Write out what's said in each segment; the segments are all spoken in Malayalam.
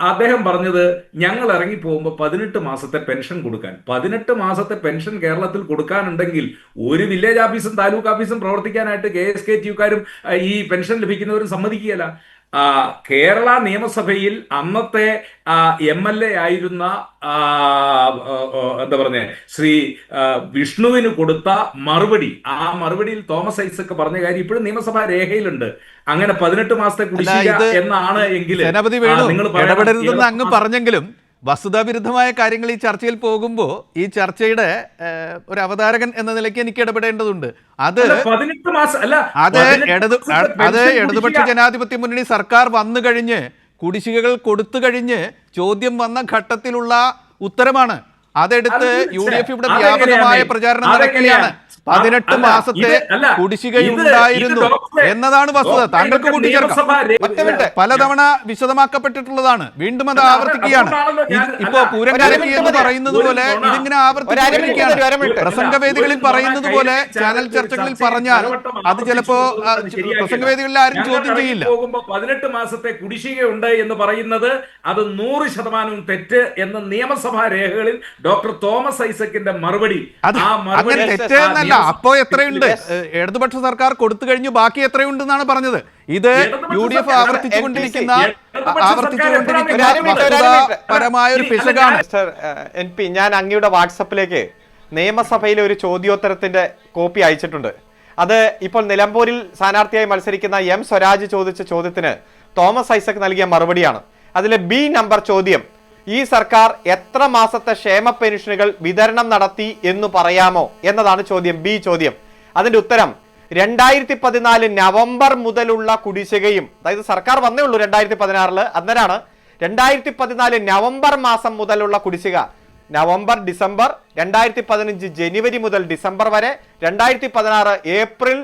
അദ്ദേഹം പറഞ്ഞത് ഞങ്ങൾ ഇറങ്ങി പോകുമ്പോൾ പതിനെട്ട് മാസത്തെ പെൻഷൻ കൊടുക്കാൻ. പതിനെട്ട് മാസത്തെ പെൻഷൻ കേരളത്തിൽ കൊടുക്കാനുണ്ടെങ്കിൽ ഒരു വില്ലേജ് ഓഫീസും താലൂക്ക് ഓഫീസും പ്രവർത്തിക്കാനായിട്ട് കെ എസ് കെ ടിയുക്കാരും ഈ പെൻഷൻ ലഭിക്കുന്നവരും സമ്മതിക്കുകയല്ല. കേരള നിയമസഭയിൽ അന്നത്തെ എം എൽ എ ആയിരുന്ന എന്താ പറഞ്ഞ ശ്രീ വിഷ്ണുവിന് കൊടുത്ത മറുപടി. ആ മറുപടിയിൽ തോമസ് ഐസക് പറഞ്ഞ കാര്യം ഇപ്പോഴും നിയമസഭാ രേഖയിലുണ്ട്. അങ്ങനെ പതിനെട്ട് മാസത്തെ കുടിശ്ശിക എന്നാണ് എങ്കിൽ നിങ്ങൾ അങ്ങ് പറഞ്ഞെങ്കിലും വസ്തുതാവിരുദ്ധമായ കാര്യങ്ങൾ ഈ ചർച്ചയിൽ പോകുമ്പോൾ ഈ ചർച്ചയുടെ ഒരു അവതാരകൻ എന്ന നിലയ്ക്ക് എനിക്ക് ഇടപെടേണ്ടതുണ്ട് അത് അത് 18 ഇടത് അത് ഇടതുപക്ഷ ജനാധിപത്യ മുന്നണി സർക്കാർ വന്നു കഴിഞ്ഞ് കുടിശ്ശികകൾ കൊടുത്തു കഴിഞ്ഞ് ചോദ്യം വന്ന ഘട്ടത്തിലുള്ള ഉത്തരമാണ് അതെടുത്ത് അത് യു ഡി എഫ് ഇവിടെ? വ്യാപകമായ പ്രചാരണം നടക്കുകയാണ്? പതിനെട്ട് മാസത്തെ കുടിശ്ശികയുണ്ടായിരുന്നു എന്നതാണ് വസ്തുത താങ്കൾക്ക് കൂട്ടിച്ചേർക്കാം മിനിറ്റ്. പലതവണ വിശദമാക്കപ്പെട്ടിട്ടുള്ളതാണ് വീണ്ടും അത് ആവർത്തിക്കുകയാണ് ഇപ്പോ അല്ല, എന്ന് പറയുന്നത് പോലെ. ഇതിങ്ങനെ ആവർത്തിക്കുകയാണ്. പ്രസംഗവേദികളിൽ പറയുന്നത് പോലെ ചാനൽ ചർച്ചകളിൽ പറഞ്ഞാൽ അത് ചിലപ്പോ. പ്രസംഗവേദികളിൽ ആരും ചോദ്യം ചെയ്യില്ല പോകുമ്പോൾ പതിനെട്ട് മാസത്തെ കുടിശ്ശികയുണ്ട് എന്ന് പറയുന്നത് അത് നൂറ് ശതമാനവും തെറ്റ് എന്ന നിയമസഭാ രേഖകളിൽ ഡോക്ടർ തോമസ് ഐസക്കിന്റെ മറുപടി ആ മറുപടി തെറ്റ് എന്നല്ല അപ്പോ എത്രയുണ്ട്? ഇടതുപക്ഷ സർക്കാർ കൊടുത്തു കഴിഞ്ഞു ബാക്കി എത്രയുണ്ട് എന്നാണ് പറഞ്ഞത്. ഇത് യു ഡി എഫ് ആവർത്തിച്ചുകൊണ്ടിരിക്കുന്ന ആവർത്തിച്ചുകൊണ്ടിരിക്കുന്ന സർക്കാർ ഒരു പിശകാണ്. എൻ പി ഞാൻ അങ്ങയുടെ വാട്സപ്പിലേക്ക് നിയമസഭയിലെ ഒരു ചോദ്യോത്തരത്തിന്റെ കോപ്പി അയച്ചിട്ടുണ്ട്. അത് ഇപ്പോൾ നിലമ്പൂരിൽ സ്ഥാനാർത്ഥിയായി മത്സരിക്കുന്ന എം സ്വരാജ് ചോദിച്ച ചോദ്യത്തിന് തോമസ് ഐസക് നൽകിയ മറുപടിയാണ്. അതിലെ ബി നമ്പർ ചോദ്യം ഈ സർക്കാർ എത്ര മാസത്തെ ക്ഷേമ പെൻഷനുകൾ വിതരണം നടത്തി എന്ന് പറയാമോ എന്നതാണ് ചോദ്യം ബി ചോദ്യം. അതിന്റെ ഉത്തരം രണ്ടായിരത്തി പതിനാല് നവംബർ മുതലുള്ള കുടിശ്ശികയും അതായത് സർക്കാർ വന്നേ ഉള്ളൂ രണ്ടായിരത്തി പതിനാറിൽ അന്നേരാണ് രണ്ടായിരത്തി പതിനാല് നവംബർ മാസം മുതലുള്ള കുടിശ്ശിക. നവംബർ ഡിസംബർ രണ്ടായിരത്തി പതിനഞ്ച് ജനുവരി മുതൽ ഡിസംബർ വരെ രണ്ടായിരത്തി പതിനാറ് ഏപ്രിൽ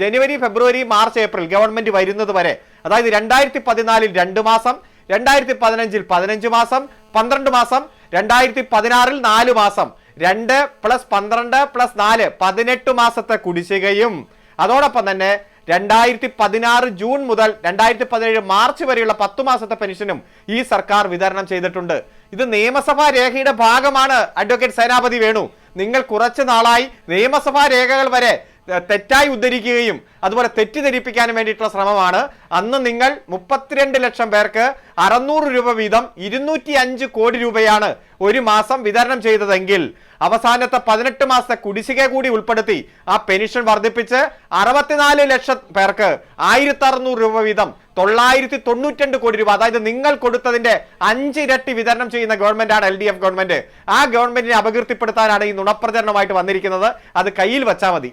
ജനുവരി ഫെബ്രുവരി മാർച്ച് ഏപ്രിൽ ഗവൺമെന്റ് വരുന്നത് വരെ. അതായത് രണ്ടായിരത്തി പതിനാലിൽ രണ്ട് മാസം രണ്ടായിരത്തി പതിനഞ്ചിൽ പതിനഞ്ച് മാസം പന്ത്രണ്ട് മാസം രണ്ടായിരത്തി പതിനാറിൽ നാല് മാസം. രണ്ട് പ്ലസ് പന്ത്രണ്ട് പ്ലസ് നാല് പതിനെട്ട് മാസത്തെ കുടിശ്ശികയും. അതോടൊപ്പം തന്നെ രണ്ടായിരത്തി പതിനാറ് ജൂൺ മുതൽ രണ്ടായിരത്തി പതിനേഴ് മാർച്ച് വരെയുള്ള പത്ത് മാസത്തെ പെൻഷനും ഈ സർക്കാർ വിതരണം ചെയ്തിട്ടുണ്ട്. ഇത് നിയമസഭാ രേഖയുടെ ഭാഗമാണ്. അഡ്വക്കേറ്റ് സേനാപതി വേണു നിങ്ങൾ കുറച്ചു നാളായി നിയമസഭാ രേഖകൾ വരെ തെറ്റായി ഉദ്ധരിക്കുകയും അതുപോലെ തെറ്റിദ്ധരിപ്പിക്കാനും വേണ്ടിയിട്ടുള്ള ശ്രമമാണ്. അന്ന് നിങ്ങൾ മുപ്പത്തിരണ്ട് ലക്ഷം പേർക്ക് അറുന്നൂറ് രൂപ വീതം ഇരുന്നൂറ്റി അഞ്ച് കോടി രൂപയാണ് ഒരു മാസം വിതരണം ചെയ്തതെങ്കിൽ അവസാനത്തെ പതിനെട്ട് മാസത്തെ കുടിശ്ശിക കൂടി ഉൾപ്പെടുത്തി ആ പെൻഷൻ വർദ്ധിപ്പിച്ച് അറുപത്തിനാല് ലക്ഷം പേർക്ക് ആയിരത്തി അറുന്നൂറ് രൂപ വീതം തൊള്ളായിരത്തി തൊണ്ണൂറ്റിരണ്ട് കോടി രൂപ അതായത് നിങ്ങൾ കൊടുത്തതിന്റെ അഞ്ചിരട്ടി വിതരണം ചെയ്യുന്ന ഗവൺമെന്റാണ് എൽ ഡി എഫ് ഗവൺമെന്റ്. ആ ഗവൺമെന്റിനെ അപകീർത്തിപ്പെടുത്താനാണ് ഈ നുണപ്രചരണമായിട്ട് വന്നിരിക്കുന്നത്. അത് കയ്യിൽ വെച്ചാൽ മതി.